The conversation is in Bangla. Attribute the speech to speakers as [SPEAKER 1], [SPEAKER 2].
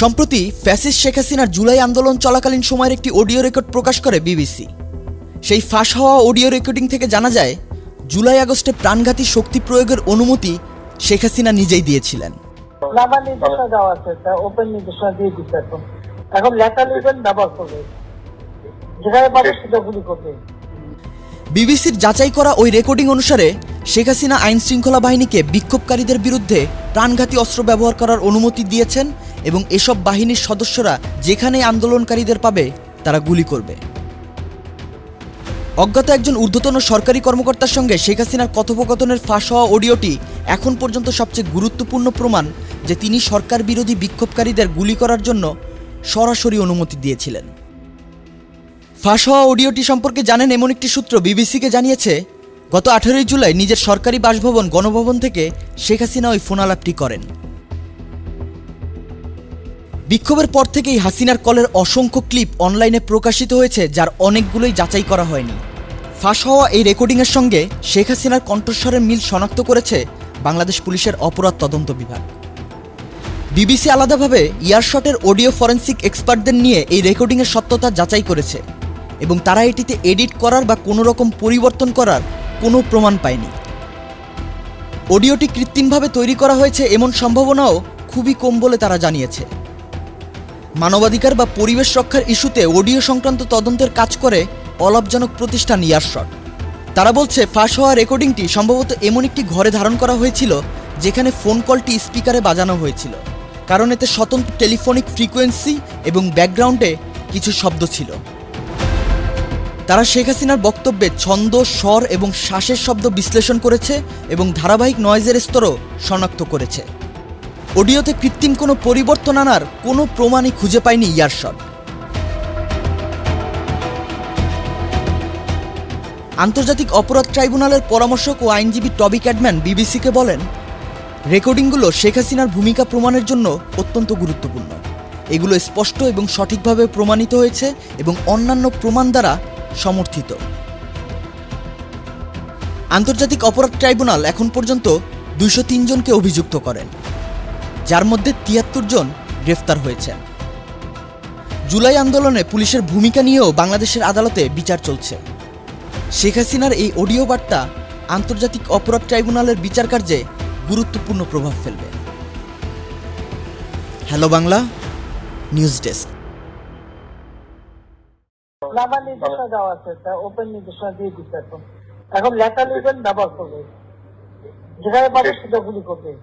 [SPEAKER 1] সম্প্রতি ফ্যাসিস শেখ হাসিনার জুলাই আন্দোলন চলাকালীন সময়ের একটি অডিও রেকর্ড প্রকাশ করে বিবিসি। সেই ফাঁস হওয়া অডিও রেকর্ডিং থেকে জানা যায়, জুলাই আগস্টে প্রাণঘাতী শক্তি প্রয়োগের অনুমতি শেখ হাসিনা নিজেই দিয়েছিলেন।
[SPEAKER 2] এখন। ব্যবহার করবে যেখানে সেটা গুলি করবে
[SPEAKER 1] বিবিসির যাচাই করা ওই রেকর্ডিং অনুসারে শেখ হাসিনা আইন শৃঙ্খলা বাহিনীকে বিক্ষোভকারীদের বিরুদ্ধে প্রাণঘাতী অস্ত্র ব্যবহার করার অনুমতি দিয়েছেন এবং এসব বাহিনীর সদস্যরা যেখানে আন্দোলনকারীদের পাবে, তারা গুলি করবে। অজ্ঞাত একজন ঊর্ধ্বতন সরকারি কর্মকর্তার সঙ্গে শেখ হাসিনার কথোপকথনের ফাঁস হওয়া অডিওটি এখন পর্যন্ত সবচেয়ে গুরুত্বপূর্ণ প্রমাণ যে তিনি সরকার বিরোধী বিক্ষোভকারীদের গুলি করার জন্য সরাসরি অনুমতি দিয়েছিলেন। ফাঁস হওয়া অডিওটি সম্পর্কে জানেন এমন একটি সূত্র বিবিসিকে জানিয়েছে, গত আঠেরোই জুলাই নিজের সরকারি বাসভবন গণভবন থেকে শেখ হাসিনা ওই ফোনালাপটি করেন। বিক্ষোভের পর থেকেই হাসিনার কলের অসংখ্য ক্লিপ অনলাইনে প্রকাশিত হয়েছে, যার অনেকগুলোই যাচাই করা হয়নি। ফাঁস হওয়া এই রেকর্ডিংয়ের সঙ্গে শেখ হাসিনার কণ্ঠস্বরের মিল শনাক্ত করেছে বাংলাদেশ পুলিশের অপরাধ তদন্ত বিভাগ। বিবিসি আলাদাভাবে ইয়ারশটের অডিও ফরেন্সিক এক্সপার্টদের নিয়ে এই রেকর্ডিংয়ের সত্যতা যাচাই করেছে। এবং তারা এটিতে এডিট করার বা কোনো রকম পরিবর্তন করার কোনো প্রমাণ পায়নি। অডিওটি কৃত্রিমভাবে তৈরি করা হয়েছে এমন সম্ভাবনাও খুবই কম বলে তারা জানিয়েছে। মানবাধিকার বা পরিবেশ রক্ষার ইস্যুতে অডিও সংক্রান্ত তদন্তের কাজ করে অলাভজনক প্রতিষ্ঠান ইয়ারশট। তারা বলছে, ফাঁস হওয়া রেকর্ডিংটি সম্ভবত এমন একটি ঘরে ধারণ করা হয়েছিল যেখানে ফোন কলটি স্পিকারে বাজানো হয়েছিল। কারণ এতে স্বতন্ত্র টেলিফোনিক ফ্রিকোয়েন্সি এবং ব্যাকগ্রাউন্ডে কিছু শব্দ ছিল। তারা শেখ হাসিনার বক্তব্যে ছন্দ, স্বর এবং শ্বাসের শব্দ বিশ্লেষণ করেছে এবং ধারাবাহিক নয়েজের স্তরও শনাক্ত করেছে। অডিওতে কৃত্রিম কোনো পরিবর্তন আনার কোনো প্রমাণই খুঁজে পায়নি ইয়ারশট আন্তর্জাতিক অপরাধ ট্রাইব্যুনালের পরামর্শক ও আইনজীবী টবি ক্যাডম্যান বিবিসিকে বলেন, রেকর্ডিংগুলো শেখ হাসিনার ভূমিকা প্রমাণের জন্য অত্যন্ত গুরুত্বপূর্ণ। এগুলো স্পষ্ট এবং সঠিকভাবে প্রমাণিত হয়েছে এবং অন্যান্য প্রমাণ দ্বারা সমর্থিত। আন্তর্জাতিক অপরাধ ট্রাইব্যুনাল এখন পর্যন্ত দুইশো জনকে অভিযুক্ত করেন, যার মধ্যে তিয়াত্তর জন গ্রেফতার হয়েছেন। জুলাই আন্দোলনে পুলিশের ভূমিকা নিয়েও বাংলাদেশের আদালতে বিচার চলছে। শেখ হাসিনার এই অডিও বার্তা আন্তর্জাতিক অপরাধ ট্রাইব্যুনালের বিচার কার্যে গুরুত্বপূর্ণ প্রভাব ফেলবে। Hello Bangla, news desk.
[SPEAKER 2] নামা নির্দেশনা দেওয়া আছে, তা ওপেন নির্দেশনা দিয়ে দিচ্ছে এখন। এখন লেখা লিখবেন ব্যবহার করবে। যেখানে পাবে সেটা গুলি করবে।